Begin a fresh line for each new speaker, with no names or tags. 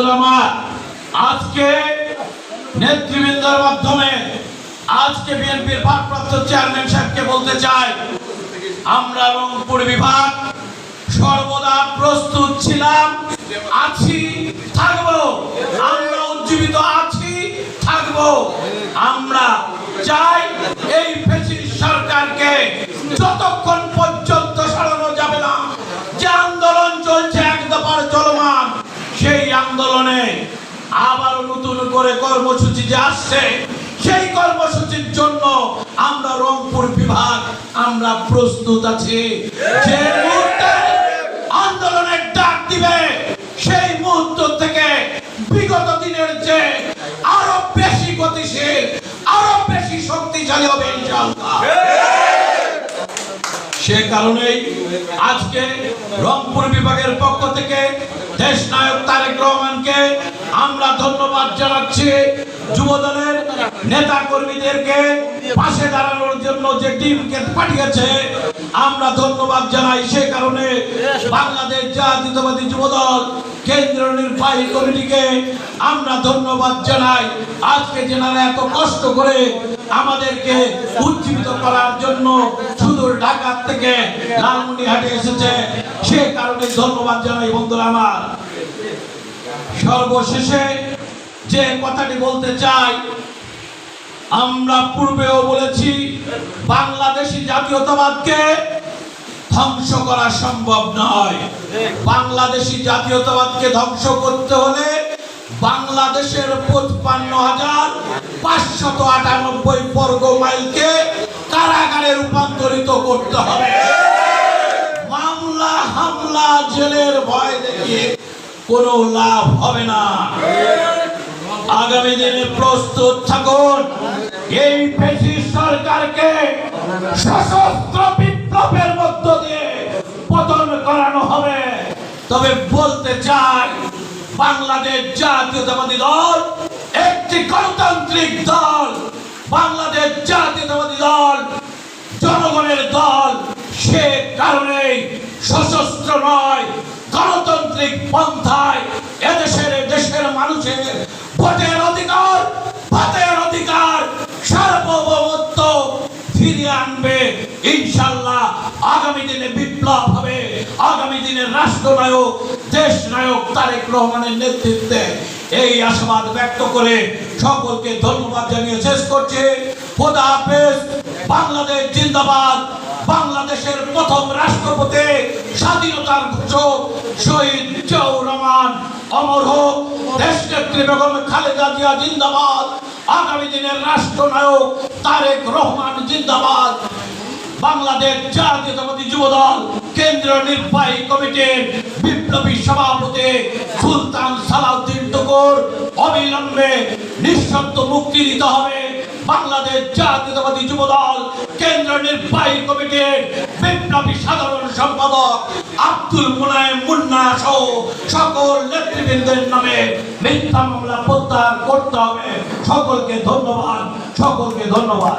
বন্ধুরা আমার আজকে নেতৃবৃন্দের মাধ্যমে আজকে বিএনপির ভারপ্রাপ্ত চেয়ারম্যান সাহেবকে বলতে চাই, আমরা রংপুর বিভাগ সর্বদা প্রস্তুত ছিলাম, আছি, থাকব। নতুন করে কর্মসূচি যে আসছে, সেই কর্মসূচির জন্য আমরা রংপুর বিভাগ, আমরা প্রস্তুত আছি। যে মুহূর্তে আন্দোলনের ডাক দিবে, সেই মুহূর্ত থেকে বিগত দিনের যে কারণেই আজকে রংপুর বিভাগের পক্ষ থেকে দেশ নায়ক তারেক রহমানকে আমরা ধন্যবাদ জানাচ্ছি। যুবদলের নেতা কর্মীদেরকে পাশে দাঁড়ানোর জন্য যে টিমকে পাঠিয়েছে আমরা ধন্যবাদ জানাই সে কারণে বাংলাদেশ জাতীয়তাবাদী যুবদল কেন্দ্রীয় নির্বাহী কমিটিকে আমরা ধন্যবাদ জানাই। আজকে যেনারা এত কষ্ট করে আমাদেরকে উজ্জীবিত করার জন্য সুদূর ঢাকা থেকে লালমনিহাটে এসেছে, সে কারণে ধন্যবাদ জানাই বন্ধুরা আমার। সর্বশেষে যে কথাটি বলতে চাই আমরা পূর্বেও বলেছি, বাংলাদেশি জাতীয়তাবাদকে ধ্বংস করা সম্ভব নয়। বাংলাদেশি জাতীয়তাবাদকে ধ্বংস করতে হলে বাংলাদেশের পঁচপান্ন হাজার পাঁচশত আটানব্বই বর্গ মাইলকে কারাগারে রূপান্তরিত করতে হবে। মামলা, হামলা, জেলের ভয় দেখিয়ে কোনো লাভ হবে না। আগামী দিনে প্রস্তুত থাকুন। এই পেশি সরকারকে সশস্ত্র বিপ্লবের মধ্য দিয়ে পতন করানো হবে। তবে বলতে চাই, বাংলাদেশ জাতীয়তাবাদী দল, একটি গণতান্ত্রিক দল, বাংলাদেশ জাতীয়তাবাদী দল, জনগণের দল, সে কারণেই সশস্ত্র নয়, গণতান্ত্রিক পন্থায় আনবে ইনশাল্লাহ আগামী দিনে বিপ্লব হবে। আগামী দিনে রাষ্ট্রনায়ক দেশ নায়ক তারেক রহমানের নেতৃত্বে। এই আশাবাদ ব্যক্ত করে সকলকে ধন্যবাদ জানিয়ে শেষ করছি। খোদা হাফেজ। বাংলাদেশ জিন্দাবাদ। বাংলাদেশের প্রথম রাষ্ট্রপতি, স্বাধীনতার ঘোষক শহীদ জিয়াউর রহমান। অমর হোক। দেশ নেত্রী বেগম খালেদা জিয়া জিন্দাবাদ। আগামী দিনের রাষ্ট্রনায়ক তারেক রহমান জিন্দাবাদ। বাংলাদেশ জাতীয়তাবাদী যুবদল কেন্দ্রীয় নির্বাহী কমিটির বিপ্লবী সভাপতি সুলতান সালাউদ্দিন টুকুর অবিলম্বে নিঃশব্দ মুক্তি দিতে হবে। বাংলাদেশ জাতীয়তাবাদী যুবদল কেন্দ্র নির্বাহী কমিটির বিপ্লবী সাধারণ সম্পাদক আব্দুল মুনায়েম মুন্না সহ সকল নেতৃবৃন্দের নামে মিথ্যা মামলা প্রত্যাহার করতে হবে। সকলকে ধন্যবাদ সকলকে ধন্যবাদ।